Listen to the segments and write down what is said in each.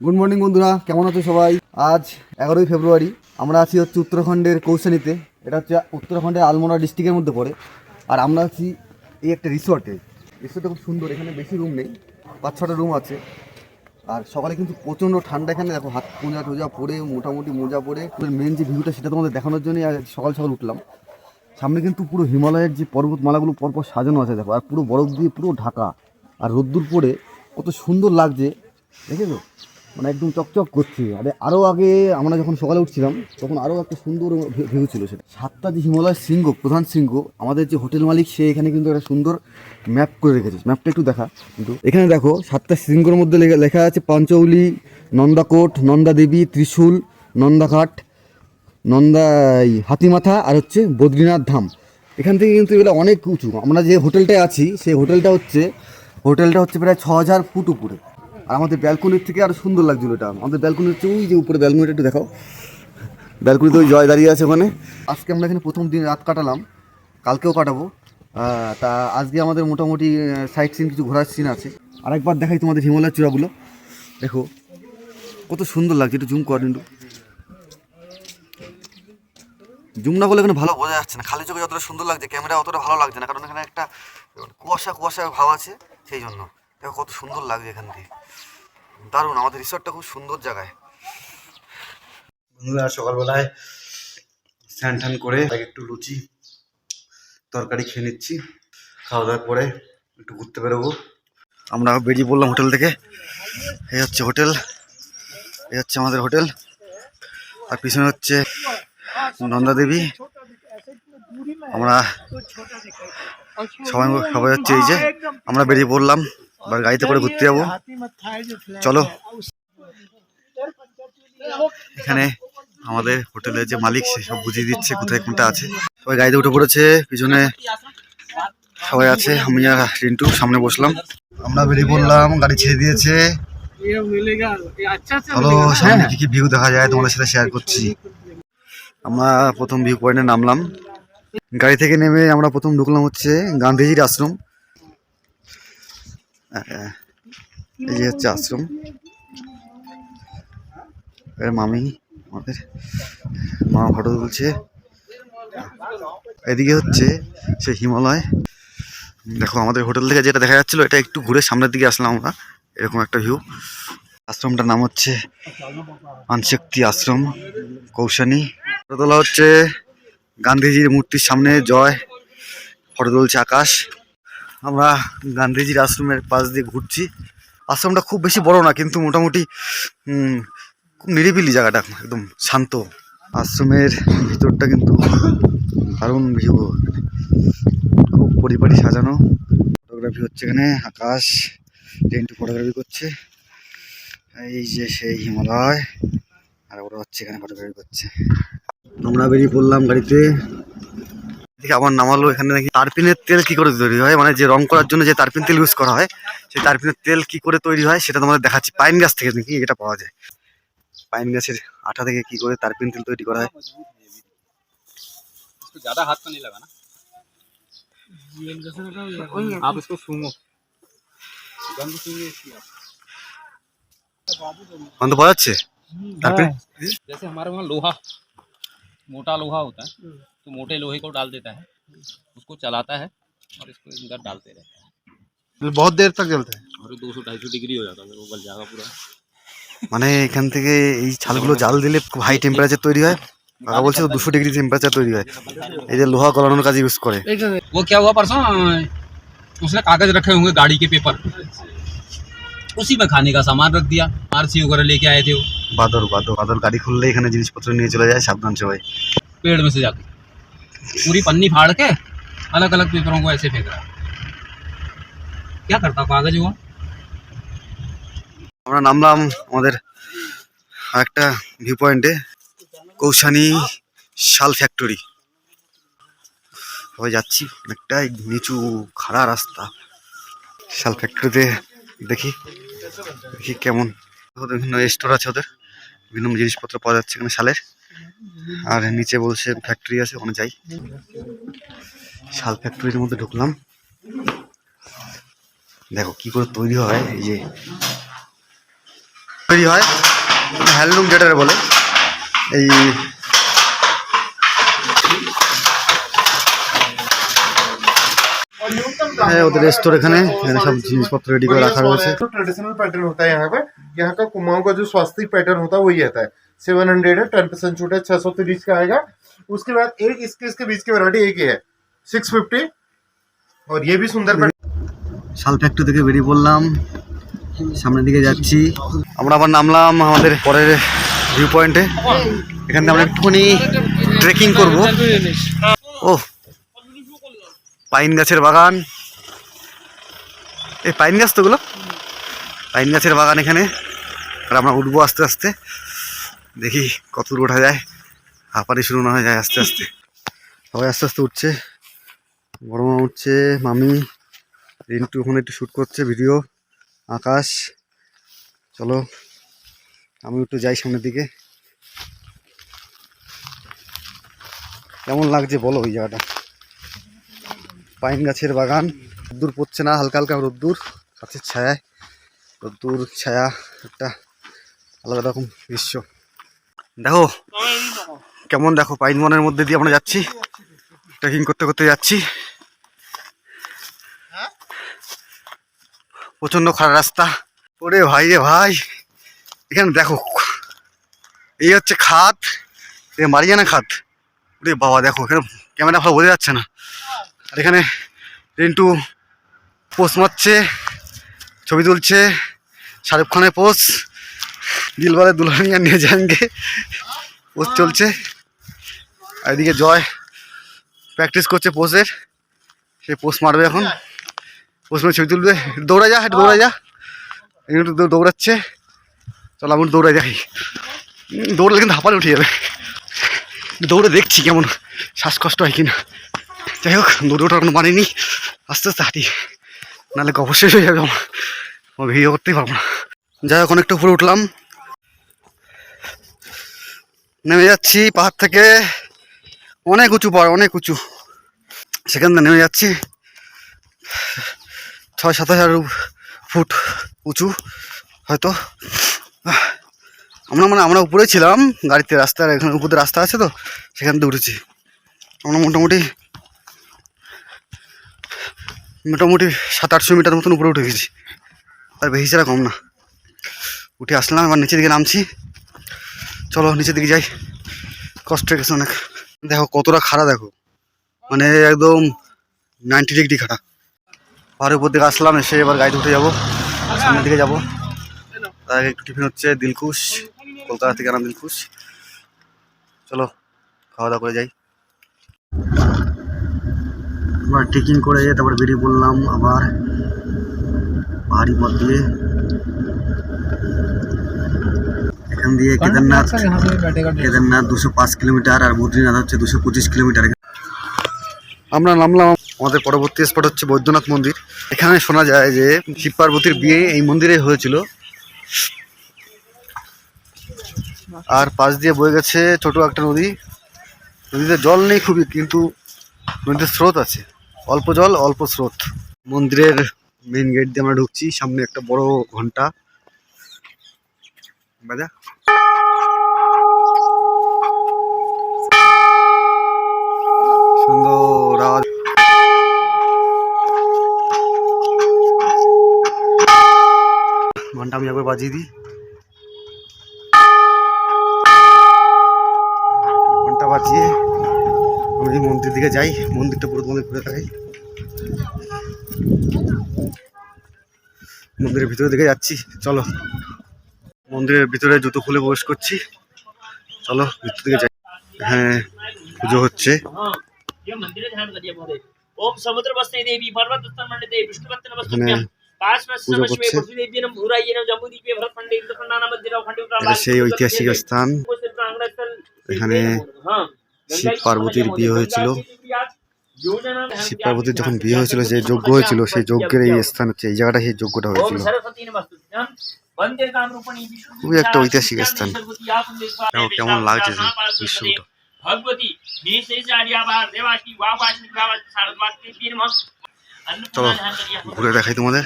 Good morning বন্ধুরা। কেমন আছো সবাই? আজ এগারোই ফেব্রুয়ারি। আমরা আছি হচ্ছে উত্তরাখণ্ডের কৌশানীতে। এটা হচ্ছে উত্তরাখণ্ডের আলমোড়া ডিস্ট্রিক্টের মধ্যে পড়ে। আর আমরা আছি এই একটা রিসর্টে রিসর্টটা খুব সুন্দর। এখানে বেশি রুম নেই। পাঁচ ছটা রুম আছে। আর সকালে কিন্তু প্রচণ্ড ঠান্ডা এখানে। দেখো, হাত মোজা টোজা পরে, মোটামুটি মোজা পরে। মেন যে ভিউটা সেটা তোমাদের দেখানোর জন্যই সকাল সকাল উঠলাম। সামনে কিন্তু পুরো হিমালয়ের যে পর্বতমালাগুলো পরপর সাজানো আছে, দেখো। আর পুরো বরফ দিয়ে পুরো ঢাকা। আর রোদ্দুর পরে কত সুন্দর লাগছে। দেখেছ? মানে একদম চকচক করছে। আরে আরও আগে আমরা যখন সকালে উঠছিলাম, তখন আরও একটা সুন্দর ভিউ ছিল সেটা। সাতটা যে হিমালয় শৃঙ্গ, প্রধান শৃঙ্গ, আমাদের যে হোটেল মালিক সে এখানে কিন্তু একটা সুন্দর ম্যাপ করে রেখেছে। ম্যাপটা একটু দেখা, কিন্তু এখানে দেখো, সাতটা শৃঙ্গর মধ্যে লেখা- আছে পাঞ্চৌলি, নন্দাকোট, নন্দাদেবী, ত্রিশূল, নন্দাঘাট, নন্দা হাতিমাথা আর হচ্ছে বদ্রীনাথ ধাম। এখান থেকে কিন্তু এগুলো অনেক উঁচু। আমরা যে হোটেলটায় আছি, সেই হোটেলটা হচ্ছে হোটেলটা হচ্ছে প্রায় ছ হাজার ফুট উপরে। আর আমাদের ব্যালকনির থেকে আরও সুন্দর লাগছিল এটা। আমাদের ব্যালকনির হচ্ছে ওই যে উপরে ব্যালকনিটা একটু দেখাও। ব্যালকনিতে ওই জয় দাঁড়িয়ে আছে ওখানে। আজকে আমরা এখানে প্রথম দিন রাত কাটালাম। কালকেও কাটাবো। তা আজকে আমাদের মোটামুটি সাইট সিন কিছু ঘোরার সিন আছে। আরেকবার দেখাই তোমাদের হিমালয়ের চূড়াগুলো। দেখো, কত সুন্দর লাগছে একটু জুম কর একটু। জুম না করলে এখানে ভালো বোঝা যাচ্ছে না। খালি চোখে যতটা সুন্দর লাগছে ক্যামেরা অতটা ভালো লাগছে না। কারণ এখানে একটা কুয়াশা কুয়াশা ভাব আছে সেই জন্য। দেখো কত সুন্দর লাগছে এখান থেকে দারুণ, আমাদের রিসর্টটা খুব সুন্দর জায়গায়। বন্ধুরা, সকালবেলায় স্নান টান করে একটু লুচি, তরকারি খেয়ে নিচ্ছি। খাওয়া দাওয়ার পরে একটু ঘুরতে বেরোবো। আমরা বেরিয়ে পড়লাম হোটেল থেকে। এই হচ্ছে হোটেল। এই হচ্ছে আমাদের হোটেল। আর পিছনে হচ্ছে নন্দা দেবী। আমরা সবাই সবাই হচ্ছে এই যে আমরা বেরিয়ে পড়লাম। এবার গাড়িতে করে ঘুরতে যাব। চলো। এখানে আমাদের হোটেলের যে মালিক, সে সব বুঝিয়ে দিচ্ছে কোথায় কোনটা আছে। সবাই গাড়িতে উঠে পড়েছে, পিছনে সবাই আছে, আমি আর রিন্টু সামনে বসলাম। আমরা বেরিয়ে পড়লাম, গাড়ি ছেড়ে দিয়েছে। চলো, সামনে কি কি ভিউ দেখা যায় তোমাদের সাথে শেয়ার করছি। আমরা প্রথম ভিউ পয়েন্টে নামলাম। গাড়ি থেকে নেমে আমরা প্রথম ঢুকলাম হচ্ছে গান্ধীজির আশ্রম। এই যে হচ্ছে আশ্রম। মামি, আমাদের মা ফটো তুলছে। এদিকে হচ্ছে সে হিমালয়। দেখো আমাদের হোটেল থেকে যেটা দেখা যাচ্ছিল, এটা একটু ঘুরে সামনের দিকে আসলাম আমরা। এরকম একটা ভিউ আশ্রমটার নাম হচ্ছে আনশক্তি আশ্রম, কৌশানী। ফটো তোলা হচ্ছে গান্ধীজির মূর্তির সামনে জয়। ফটো তুলছে আকাশ। আমরা গান্ধীজির আশ্রমের পাশ দিয়ে ঘুরছি। আশ্রমটা খুব বেশি বড় না, কিন্তু মোটামুটি খুব নিরিবিলি জায়গাটা, একদম শান্ত। আশ্রমের ভিতরটা কিন্তু দারুণ ভিউ খুব পরিপাটি সাজানো। ফটোগ্রাফি হচ্ছে এখানে, আকাশ টেন্টু ফটোগ্রাফি করছে। এই যে সেই হিমালয়, আর ওরা হচ্ছে এখানে ফটোগ্রাফি করছে। আমরা বেরিয়ে পড়লাম গাড়িতে। আবার নামালো এখানে নাকি তারপিনের তেল কি করে তৈরি হয় মানে যে রং করার জন্য যে তারপিন তেল ইউজ করা হয় সেই তারপিনের তেল কি করে তৈরি হয় সেটা তোমাদের দেখাচ্ছি পাইন গাছ থেকে নাকি এটা পাওয়া যায় পাইন গাছের আঠা থেকে কি করে তারপিন তেল তৈরি করা হয় इसको ज्यादा हाथ तो नहीं लगा ना आप इसको सूंघो गंध सूंघिए इसकी आप। গন্ধ পাওয়া যাচ্ছে তারপিন जैसे हमारे वहाँ लोहा मोटा लोहा होता है तो मोटे लोहे को डाल देता है उसको चलाता है और इसको अंदर डालते रहता है বহুত দের তক চলতে और दो सौ ढाई सौ डिग्री हो जाता है फिर वो गल जाएगा पूरा মানে এখান থেকে এই ছালগুলো জাল দিলে খুব হাই টেম্পারেচার তৈরি হয় কাকা বলছে তো দুশো ডিগ্রি টেম্পারেচার তৈরি হয় এই যে লোহা গলানোর কাজে ইউজ করে वो क्या हुआ परसों उसने कागज रखे होंगे गाड़ी के पेपर उसी में खाने का सामान रख दिया आरसी वगैरह लेके आए थे वो বাদর বাদর বাদর গাড়ি খুললে এখানে জিনিসপত্র নিয়ে চলে যায় সাবধান সবাই पेड़ में से जाके पूरी पन्नी फाड़ के अलग अलग पेपरों को ऐसे फेंक रहा है क्या करता कागज वो আমরা নামলাম আমাদের একটা ভিউ পয়েন্টে কৌশানী শাল ফ্যাক্টরি সবাই যাচ্ছি অনেকটাই নিচু খাড়া রাস্তা শাল ফ্যাক্টরিতে দেখি দেখি কেমন। বিভিন্ন স্টোর আছে ওদের। বিভিন্ন জিনিসপত্র পাওয়া যাচ্ছে এখানে শালের। আর নিচে বলছে ফ্যাক্টরি আছে, ওখানে যাই। শাল ফ্যাক্টরির মধ্যে ঢুকলাম। দেখো কি করে তৈরি হয়, এই যে তৈরি হয়, হ্যান্ডলুম যেটা বলে, এই হ্যাঁ ওদের স্টোর এখানে এখানে সব জিনিসপত্র রেডি করে রাখা রয়েছে तो ट्रेडिशनल पैटर्न होता है यहाँ पे यहाँ का कुमाऊं का जो स्वास्थ्य पैटर्न होता है वही आता है सेवन हंड्रेड है टेन परसेंट छूट है छह सौ तीस का आएगा उसके बाद एक इसके इसके बीच की वैरायटी एक ही है सिक्स फिफ्टी और ये भी सुंदर पैटर्न শাল ফ্যাক্টরি থেকে বেরিয়ে পড়লাম সামনের দিকে যাচ্ছি আমরা আবার নামলাম আমাদের পরের ভিউ পয়েন্টে এখান থেকে আমরা একটুখানি ট্রেকিং করব ও পাইন গাছের বাগান এই পাইন গাছ তো ওগুলো। পাইন গাছের বাগান এখানে। আর আমরা উঠবো আস্তে আস্তে। দেখি কত দূর ওঠা যায়। হাঁপানি শুরু না হয়ে, যায় আস্তে আস্তে। সবাই আস্তে আস্তে উঠছে। বড় মা উঠছে, মামি, রিন্টু ওখানে একটু শ্যুট করছে ভিডিও আকাশ। চলো আমি একটু যাই সামনের দিকে। কেমন লাগছে বলো ওই জায়গাটা? পাইন গাছের বাগান। রোদ্দুর পড়ছে না, হালকা হালকা রোদ্দুর গাছের ছায়ায় রোদ্দুর, ছায়া, একটা আলাদা রকম দৃশ্য। দেখো, কেমন দেখো, পাইন বনের মধ্যে দিয়ে আমরা যাচ্ছি ট্রেকিং করতে করতে যাচ্ছি। প্রচণ্ড খারাপ রাস্তা। ওরে ভাই রে ভাই, এখানে দেখো, এই হচ্ছে খাত, এ মারিয়ানা খাত। ওরে বাবা, দেখো, এখানে ক্যামেরা ভালো বোঝা যাচ্ছে না। আর এখানে রিন্টু পোস্ট মারছে, ছবি তুলছে, শাহরুখ খানের পোস্ট দিলবারে দুলহানিয়া নিয়ে যানগে, পোস্ট চলছে। আর এদিকে জয় প্র্যাকটিস করছে পোস্টের, সে পোস্ট মারবে এখন। পোস্ট মারে ছবি তুলবে। দৌড়া যা একটু দৌড়া যা। একটু দৌড়াচ্ছে। চল আমি দৌড়াই যাই দৌড়লে কিন্তু হাঁপালে উঠে যাবে। দৌড়ে দেখছি কেমন শ্বাসকষ্ট হয় কিনা। যাই হোক, দৌড়ে ওঠার মানে নেই। আস্তে আস্তে হাঁটি। নাহলে অবশ্যই হয়ে যাবে আমার? আমার ভিডিও করতেই পারব না। যাই হোক, অনেকটা উপরে উঠলাম। নেমে যাচ্ছি পাহাড় থেকে। অনেক উঁচু পাহাড়, অনেক উঁচু। সেখান থেকে নেমে যাচ্ছি। ছয়, সাত হাজার ফুট উঁচু, হয়তো। আমরা মানে আমরা উপরে ছিলাম গাড়িতে রাস্তার, এখানে উপরে রাস্তা আছে তো, সেখান থেকে উঠেছি। আমরা মোটামুটি মোটামুটি সাত আটশো মিটার মতন উপরে উঠে গেছি। বেশি ছাড়া কম না। উঠে আসলাম, এবার নিচের দিকে নামছি। চলো নিচের দিকে যাই। কষ্ট গেছে অনেক। দেখো, কতটা খাড়া দেখো। মানে একদম নাইনটি ডিগ্রি খাড়া। পাহাড়ের উপর দিকে আসলাম, এসে এবার গাড়িতে উঠে যাব। সামনের দিকে যাব। তার আগে একটু টিফিন হচ্ছে দিলকুশ কলকাতা থেকে আনাম দিলকুশ চলো, খাওয়া দাওয়া করে যাই। এবার ট্রেকিং করে তারপর বেরিয়ে পড়লাম আবার পাহাড়ি পথ দিয়ে। এখান দিয়ে কেদারনাথ কেদারনাথ দুশো পাঁচ কিলোমিটার আর বদ্রীনাথ হচ্ছে দুশো পঁচিশ কিলোমিটার। আমরা নামলাম আমাদের পরবর্তী স্পট হচ্ছে বৈদ্যনাথ মন্দির। এখানে শোনা যায় যে শিব পার্বতীর বিয়ে এই মন্দিরে হয়েছিল। আর পাশ দিয়ে বয়ে গেছে ছোট একটা নদী। নদীতে জল নেই খুবই কিন্তু নদীতে স্রোত আছে। অল্প জল, অল্প স্রোত। মন্দিরের মেইন গেট দিয়ে আমরা ঢুকছি, সামনে একটা বড় ঘণ্টা। বাজা। সুন্দর ঘণ্টা আমি একবার বাজিয়ে দিই ঘণ্টা বাজিয়ে যদি মন্দির দিকে যাই মন্দিরটা পুরো তোমাদের ঘুরে থাকাই মন্দিরের ভিতরে দিকে যাচ্ছি চলো। মন্দিরের ভিতরে জুতো খুলে প্রবেশ করছি। চলো ভিতর দিকে যাই। হ্যাঁ পুজো হচ্ছে। হ্যাঁ, সেই ঐতিহাসিক স্থান। এখানে শিব পার্বতীর বিয়ে হয়েছিল। শিব পার্বতীর যখন বিয়ে হয়েছিল যে যজ্ঞ হয়েছিল সেই যজ্ঞের এই স্থান হচ্ছে এই জায়গাটা সেই যজ্ঞটা হয়েছিল। খুবই একটা ঐতিহাসিক স্থান। কেমন লাগছে বিশ্বটা চলো ঘুরে দেখাই তোমাদের।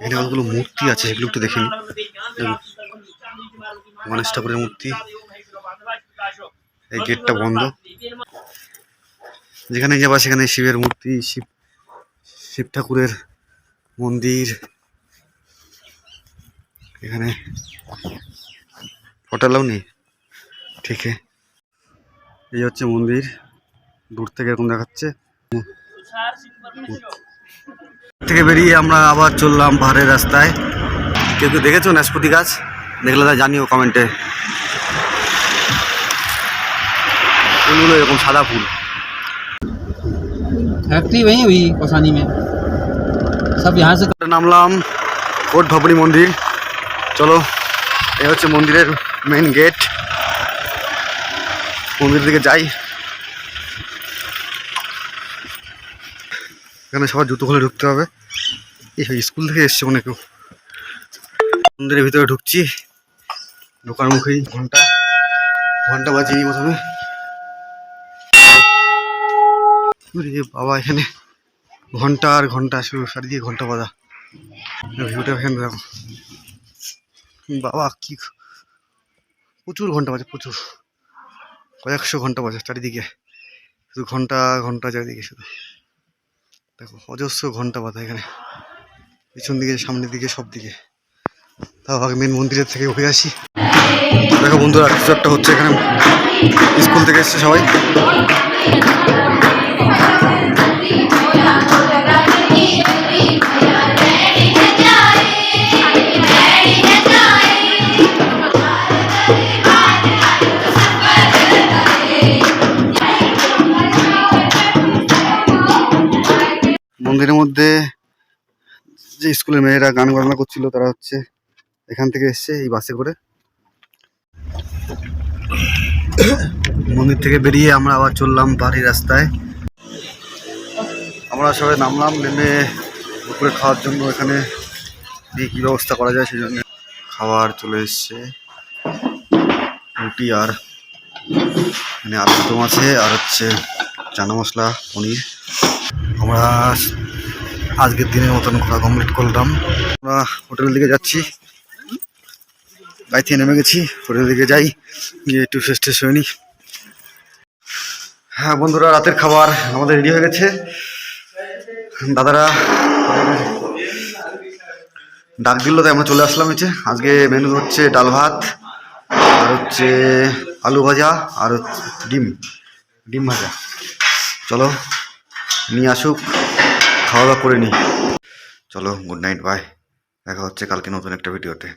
এখানে অনেকগুলো মূর্তি আছে সেগুলো একটু দেখেন গণেশ ঠাকুরের মূর্তি। এই গেটটা বন্ধ। যেখানে যাবা সেখানে শিবের মূর্তি, শিব শিব ঠাকুরের মন্দির। এখানে হোটেলও নেই ঠিক এই হচ্ছে মন্দির, দূর থেকে এরকম দেখাচ্ছে। থেকে বেরিয়ে আমরা আবার চললাম পাহাড়ের রাস্তায়। কেউ কেউ দেখেছ নাশপাতি গাছ? দেখলে তা জানিও কমেন্টে ফুলগুলো এরকম সাদা ফুল फैक्ट्री वही हुई कौसानी में सब यहाँ से নামলাম কোট ভবনী মন্দির চলো এই হচ্ছে মন্দিরের মেইন গেট মন্দির দিকে যাই এখানে সবার জুতো খুলে ঢুকতে হবে এই স্কুল থেকে এসছে মনে কেউ মন্দিরের ভিতরে ঢুকছি ঢোকার মুখেই ঘন্টা ঘন্টা বাজিয়ে নিই প্রথমে বাবা, এখানে ঘণ্টা আর ঘণ্টা শুধু চারিদিকে ঘণ্টা বাজা। ভিউটা এখানে দেখো বাবা, কি প্রচুর ঘণ্টা বাজে, প্রচুর। কয়েকশো ঘণ্টা বাজে চারিদিকে। শুধু ঘণ্টা ঘণ্টা চারিদিকে শুধু। দেখো, অজস্র ঘণ্টা বাজা এখানে। পিছন দিকে, সামনের দিকে, সব দিকে। তাও আগে মেন মন্দিরের থেকে উঠে আসি। দেখো বন্ধুরা কিছু একটা হচ্ছে এখানে। স্কুল থেকে এসছে সবাই। মন্দিরের মধ্যে যে স্কুলের মেয়েরা গান বাজনা করছিল, তারা হচ্ছে এখান থেকে এসছে এই বাসে করে মন্দির থেকে বেরিয়ে আমরা আবার চললাম বাড়ির রাস্তায়। আমরা সবাই নামলাম, নেমে দুপুরে খাওয়ার জন্য এখানে দিয়ে কী ব্যবস্থা করা যায় সেই জন্য খাবার চলে এসছে। রুটি আর এখানে আলুর দম আছে, আর হচ্ছে চানা মশলা, পনির। আমরা আজকের দিনের মতন ঘোরা কমপ্লিট করলাম। আমরা হোটেলের দিকে যাচ্ছি। থেকে নেমে গেছি, হোটেলের দিকে যাই, গিয়ে একটু ফ্রেশ ট্রেশ হয়ে হ্যাঁ বন্ধুরা, রাতের খাবার আমাদের রেডি হয়ে গেছে। দাদারা, ডাক দিল তাই আমরা চলে আসলাম হচ্ছে আজকে মেনু হচ্ছে ডাল ভাত, আর হচ্ছে আলু ভাজা, আর ডিম। ডিম ভাজা। চলো, নিয়ে আসুক, খাওয়া দাওয়া করে নিই। চলো গুড নাইট বাই দেখা হচ্ছে কালকে নতুন একটা ভিডিওতে